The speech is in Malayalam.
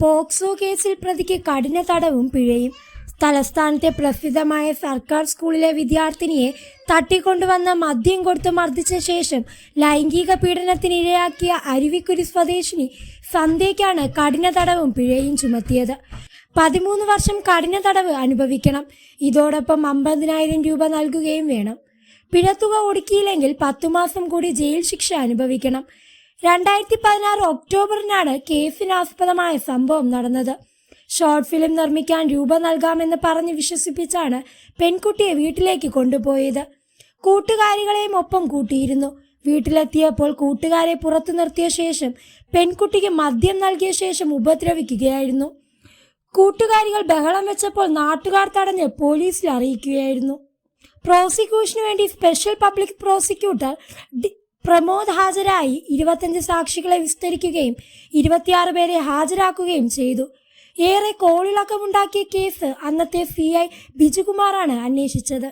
പോക്സോ കേസിൽ പ്രതിക്ക് കഠിന തടവും പിഴയും. തലസ്ഥാനത്തെ പ്രസിദ്ധമായ സർക്കാർ സ്കൂളിലെ വിദ്യാർത്ഥിനിയെ തട്ടിക്കൊണ്ടുവന്ന മദ്യം കൊടുത്ത് മർദ്ദിച്ച ശേഷം ലൈംഗിക പീഡനത്തിനിരയാക്കിയ അരുവിക്കുരി സ്വദേശിനി സന്ധ്യയ്ക്കാണ് കഠിന തടവും പിഴയും ചുമത്തിയത്. പതിമൂന്ന് വർഷം കഠിന തടവ് അനുഭവിക്കണം. ഇതോടൊപ്പം അമ്പതിനായിരം രൂപ നൽകുകയും വേണം. പിഴത്തുക ഒടുക്കിയില്ലെങ്കിൽ പത്തു മാസം കൂടി ജയിൽ ശിക്ഷ അനുഭവിക്കണം. രണ്ടായിരത്തി പതിനാറ് ഒക്ടോബറിനാണ് കേസിനാസ്പദമായ സംഭവം നടന്നത്. ഷോർട്ട് ഫിലിം നിർമ്മിക്കാൻ രൂപ നൽകാമെന്ന് പറഞ്ഞ് വിശ്വസിപ്പിച്ചാണ് പെൺകുട്ടിയെ വീട്ടിലേക്ക് കൊണ്ടുപോയത്. കൂട്ടുകാരികളെയും ഒപ്പം കൂട്ടിയിരുന്നു. വീട്ടിലെത്തിയപ്പോൾ കൂട്ടുകാരെ പുറത്തു നിർത്തിയ ശേഷം പെൺകുട്ടിക്ക് മദ്യം നൽകിയ ശേഷം ഉപദ്രവിക്കുകയായിരുന്നു. കൂട്ടുകാരികൾ ബഹളം വെച്ചപ്പോൾ നാട്ടുകാർ തടഞ്ഞ് പോലീസിൽ അറിയിക്കുകയായിരുന്നു. പ്രോസിക്യൂഷന് വേണ്ടി സ്പെഷ്യൽ പബ്ലിക് പ്രോസിക്യൂട്ടർ പ്രമോദ് ഹാജരായി ഇരുപത്തഞ്ച് സാക്ഷികളെ വിസ്തരിക്കുകയും ഇരുപത്തിയാറ് പേരെ ഹാജരാക്കുകയും ചെയ്തു. ഏറെ കോളിളക്കമുണ്ടാക്കിയ കേസ് അന്നത്തെ സി ഐ ബിജുകുമാറാണ് അന്വേഷിച്ചത്.